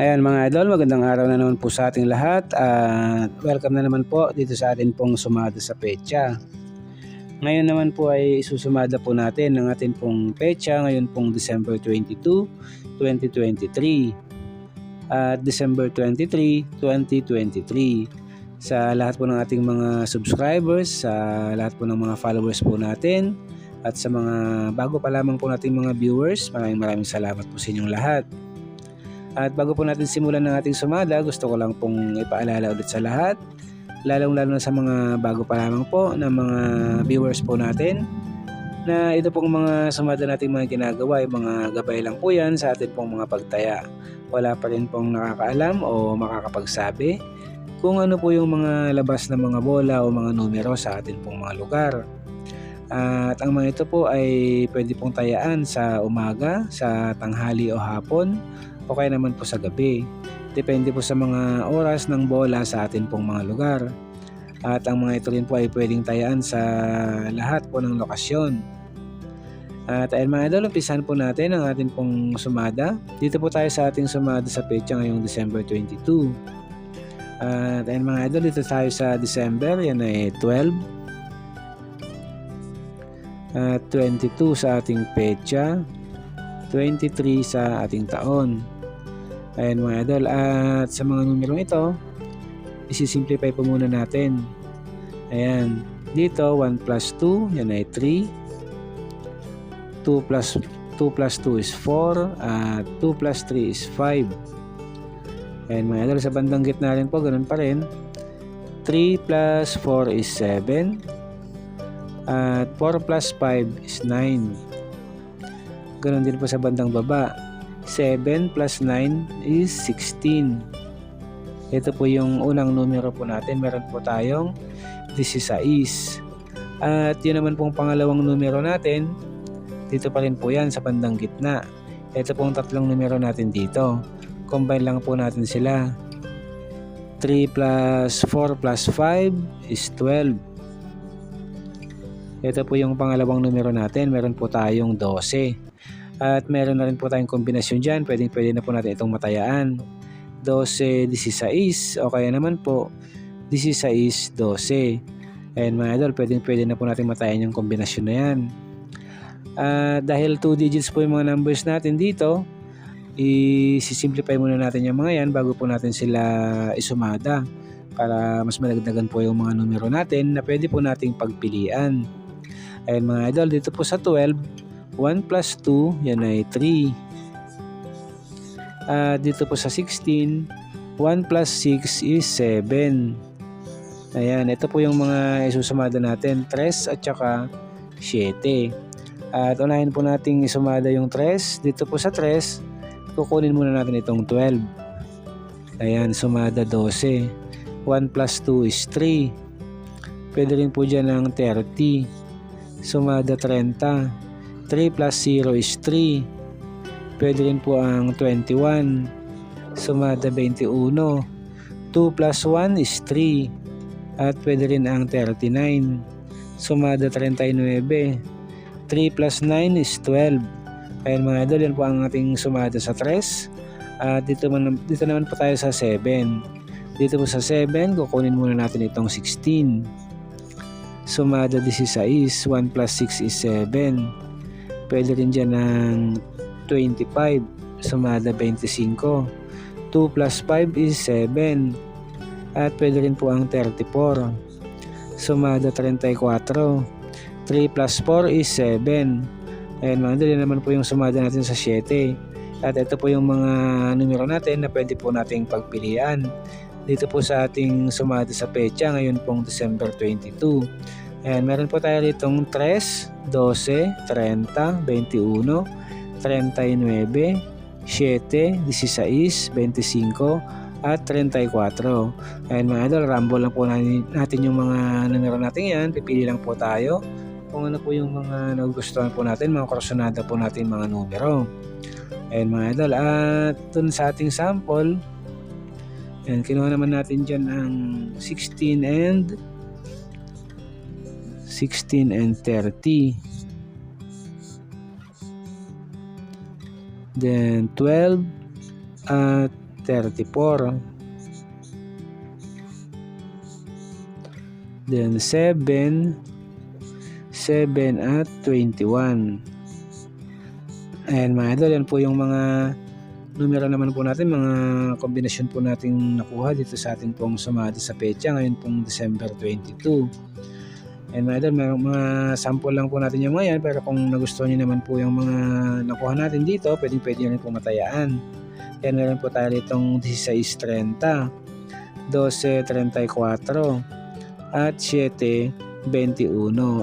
Ayan mga idol, magandang araw na naman po sa ating lahat at welcome na naman po dito sa atin pong sumada sa pecha. Ngayon naman po ay isusumada po natin ng ating pong pecha ngayon pong December 22, 2023 at December 23, 2023 sa lahat po ng ating mga subscribers, sa lahat po ng mga followers po natin at sa mga bago pa lamang po nating mga viewers, maraming maraming salamat po sa inyong lahat. At bago po natin simulan ng ating sumada, gusto ko lang pong ipaalala ulit sa lahat, lalong lalo na sa mga bago pa lamang po na mga viewers po natin, na ito pong mga sumada nating mga ginagawa ay mga gabay lang po yan sa atin pong mga pagtaya. Wala pa rin pong nakakaalam o makakapagsabi kung ano po yung mga labas ng mga bola o mga numero sa atin pong mga lugar. At ang mga ito po ay pwede pong tayaan sa umaga, sa tanghali o hapon o kaya naman po sa gabi. Depende po sa mga oras ng bola sa atin pong mga lugar. At ang mga ito rin po ay pwedeng tayaan sa lahat po ng lokasyon. At ayun mga idol, umpisahan po natin ang ating pong sumada. Dito po tayo sa ating sumada sa pecha ngayong December 22. At ayun mga idol, dito tayo sa December, yan ay 12. At 22 sa ating pecha. 23 sa ating taon. Ayan mga idol. At sa mga numerong ito, isi-simplify po muna natin. Ayan. Dito, 1 plus 2, yan ay 3. 2 plus 2 plus 2 is 4. At 2 plus 3 is 5. Ayan mga idol. Sa bandang gitna rin po, ganun pa rin. 3 plus 4 is 7. At 4 plus 5 is 9. Ganon din po sa bandang baba. 7 plus 9 is 16. Ito po yung unang numero po natin. Meron po tayong 16. At yun naman pong pangalawang numero natin. Dito pa rin po yan sa bandang gitna. Ito pong tatlong numero natin dito. Combine lang po natin sila. 3 plus 4 plus 5 is 12. Ito po yung pangalawang numero natin. Meron po tayong 12. At meron na rin po tayong kombinasyon dyan. Pwede, pwede na po natin itong matayaan. 12, 16 o kaya naman po 16, 12. Ayan mga idol, pwede, pwede na po natin matayan yung kombinasyon na yan. Uh, dahil 2 digits po yung mga numbers natin dito, i-simplify muna natin yung mga yan bago po natin sila isumada para mas malagdagan po yung mga numero natin na pwede po nating pagpilian. Ayan mga idol, dito po sa 12, 1 plus 2, yan ay 3. Uh, dito po sa 16, 1 plus 6 is 7. Ayan, ito po yung mga isusumada natin, 3 at saka 7. At unahin po nating isumada yung 3. Dito po sa 3, kukunin muna natin itong 12. Ayan, sumada 12. 1 plus 2 is 3. Pwede rin po dyan ng 30. Sumada 30. 3 plus 0 is 3. Pwede rin po ang 21. Sumada 21. 2 plus 1 is 3. At pwede rin ang 39. Sumada 39. 3 plus 9 is 12. Ayan mga idol, yan po ang ating sumada sa 3. At dito, man, dito naman po tayo sa 7. Dito po sa 7, kukunin muna natin itong 16. Sumada 16, 1 plus 6 is 7. Pwede rin dyan ng 25, sumada 25. 2 plus 5 is 7. At pwede rin po ang 34. Sumada 34. 3 plus 4 is 7. Ayan mga dali naman po yung sumada natin sa 7. At ito po yung mga numero natin na pwede po nating pagpilian. Dito po sa ating sumada sa pecha ngayon pong December 22. Ayan, meron po tayo ditong 3, 12, 30, 21, 39, 7, 16, 25, at 34. Ayan mga idol, rumble lang po natin yung mga numero natin yan. Pipili lang po tayo kung ano po yung mga nagugustuhan po natin, mga krosonada po natin mga numero. Ayan mga idol, at dun sa ating sample, ayan, kinuha naman natin dyan ang 16 and 16 and 30. Then 12 at 34. Then 7, 7 at 21. Ayan mga idol, yan po yung mga numero naman po natin, mga kombinasyon po nating nakuha dito sa ating pong sumada sa pecha ngayon pong December 22. And mga idol, mga, sample lang po natin yung mga yan, pero kung nagustuhan nyo naman po yung mga nakuha natin dito, pwedeng pwede rin po matayaan. Yan meron po tayo itong 16.30, 12.34, at 7.21.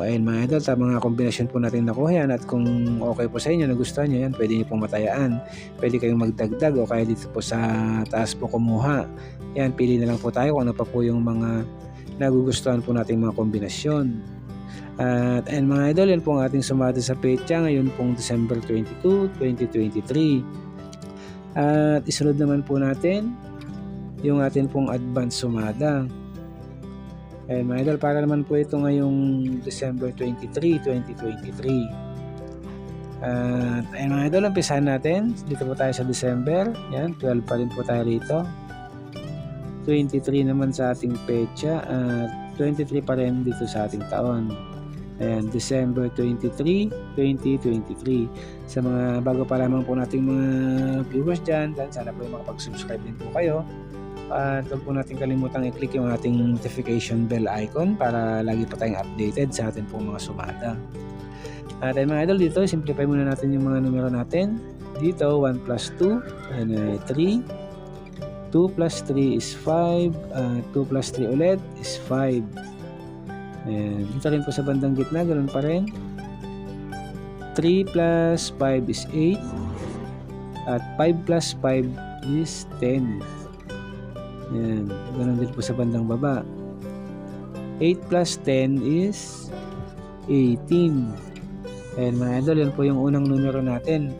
Ayun mga idol, tama mga kombinasyon po natin nakuha yan at kung okay po sa inyo, nagustuhan nyo yan, pwede nyo pong matayaan. Pwede kayong magdagdag o kaya dito po sa taas po kumuha. Yan, pili na lang po tayo kung ano pa po yung mga nagugustuhan po nating mga kombinasyon. At and mga idol, yan po ang ating sumada sa pecha ngayon pong December 22, 2023. At isunod naman po natin yung atin pong advance sumada. Ayan mga idol, para naman po ito ngayong December 23, 2023. At ayun mga idol, umpisahan natin. Dito po tayo sa December. Yan, 12 pa rin po tayo rito. 23 naman sa ating pecha at 23 pa rin dito sa ating taon. Ayan, December 23, 2023. Sa mga bago pa lamang po nating mga viewers dyan, sana po yung makapag-subscribe din po kayo. At huwag po natin kalimutang i-click yung ating notification bell icon para lagi pa tayong updated sa ating pong mga sumada. At ayun mga idol dito, simplify muna natin yung mga numero natin. Dito, 1 plus 2, and, uh, 3. 2 plus 3 is 5. Uh, 2 plus 3 ulit is 5. Ayan. Dito rin po sa bandang gitna, ganun pa rin. 3 plus 5 is 8. At 5 plus 5 is 10. Ayan. Ganun din po sa bandang baba. 8 plus 10 is 18. Ayan mga idol, yan po yung unang numero natin.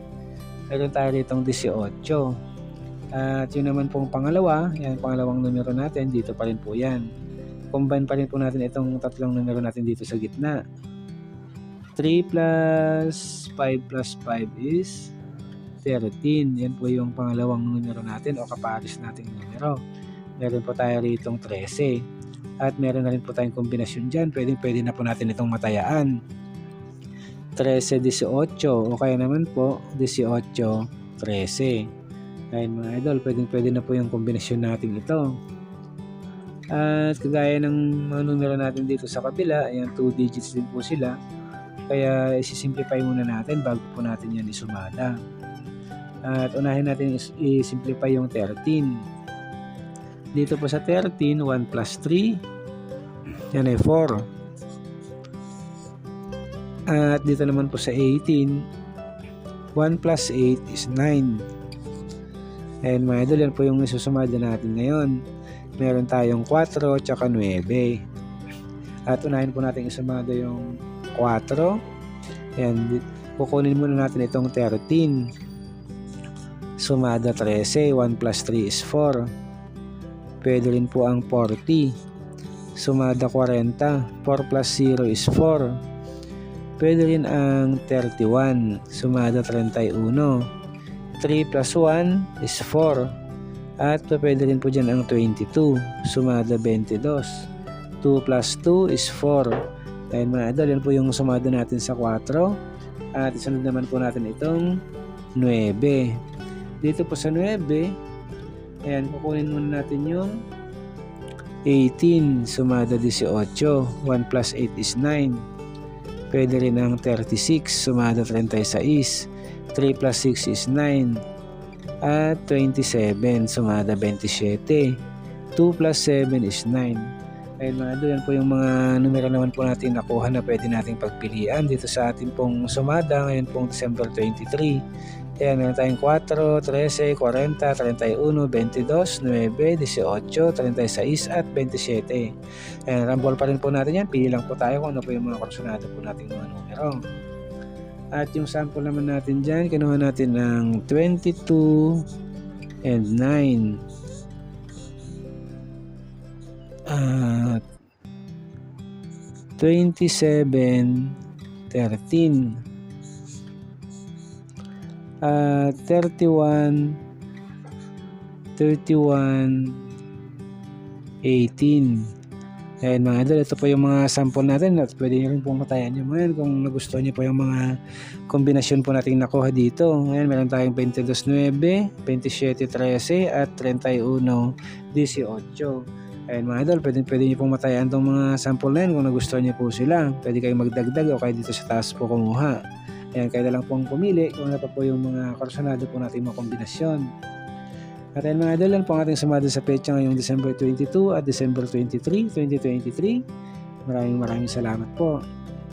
Meron tayo ditong 18. At yun naman pong pangalawa, yan pangalawang numero natin, dito pa rin po yan. Combine pa rin po natin itong tatlong numero natin dito sa gitna. 3 plus 5 plus 5 is 13. Yan po yung pangalawang numero natin o kapares nating numero. Meron po tayo ritong 13. At meron na rin po tayong kombinasyon dyan. Pwede, pwede na po natin itong matayaan. 13, 18 o kaya naman po 18, 13. Ayun mga idol, pwedeng pwede na po yung kombinasyon natin ito. At kagaya ng mga numero natin dito sa kabila, ayan 2 digits din po sila. Kaya isi-simplify muna natin bago po natin yan isumada. At unahin natin i-simplify yung 13. Dito po sa 13, 1 plus 3, yan ay 4. At dito naman po sa 18, 1 plus 8 is 9. And mga idol, yan po yung isusumada natin ngayon. Meron tayong 4 tsaka 9. At unahin po natin isumada yung 4. Ayan, kukunin muna natin itong 13. Sumada 13. 1 plus 3 is 4. Pwede rin po ang 40. Sumada 40. 4 plus 0 is 4. Pwede rin ang 31. Sumada 31. 3 plus 1 is 4. At pwede rin po dyan ang 22. Sumada 22. 2 plus 2 is 4. Dahil mga idol, yan po yung sumada natin sa 4. At isunod naman po natin itong 9. Dito po sa 9, ayan, kukunin muna natin yung 18. Sumada 18. 1 plus 8 is 9. Pwede rin ang 36. Sumada 36. 3 plus 6 is 9. At 27, sumada 27. 2 plus 7 is 9. Ayun mga idol, yan po yung mga numero naman po natin nakuha na pwede nating pagpilian dito sa ating pong sumada ngayon pong December 23. Ayan, meron tayong 4, 13, 40, 31, 22, 9, 18, 36 at 27. Ayan, rambol pa rin po natin yan. Pili lang po tayo kung ano po yung mga kursunado po nating mga numero. At yung sample naman natin dyan, kinuha natin ng 22 and 9. At 27, 13. At 31, 31, 18. Ayan mga idol, ito po yung mga sample natin at pwede nyo rin pong matayan yung mga kung nagustuhan nyo po yung mga kombinasyon po natin nakuha dito. Ngayon meron tayong 22.9, 27.13 at 31.18. Ayan mga idol, pwede, pwede nyo pong matayan itong mga sample na yan kung nagustuhan nyo po sila. Pwede kayong magdagdag o kaya dito sa taas po kumuha. Ayan, kaya na lang pong pumili kung ano pa po yung mga karsanado po natin mga kombinasyon. At ayun mga idol, yan po ang ating sumada sa petsa ngayong December 22 at December 23, 2023. Maraming maraming salamat po.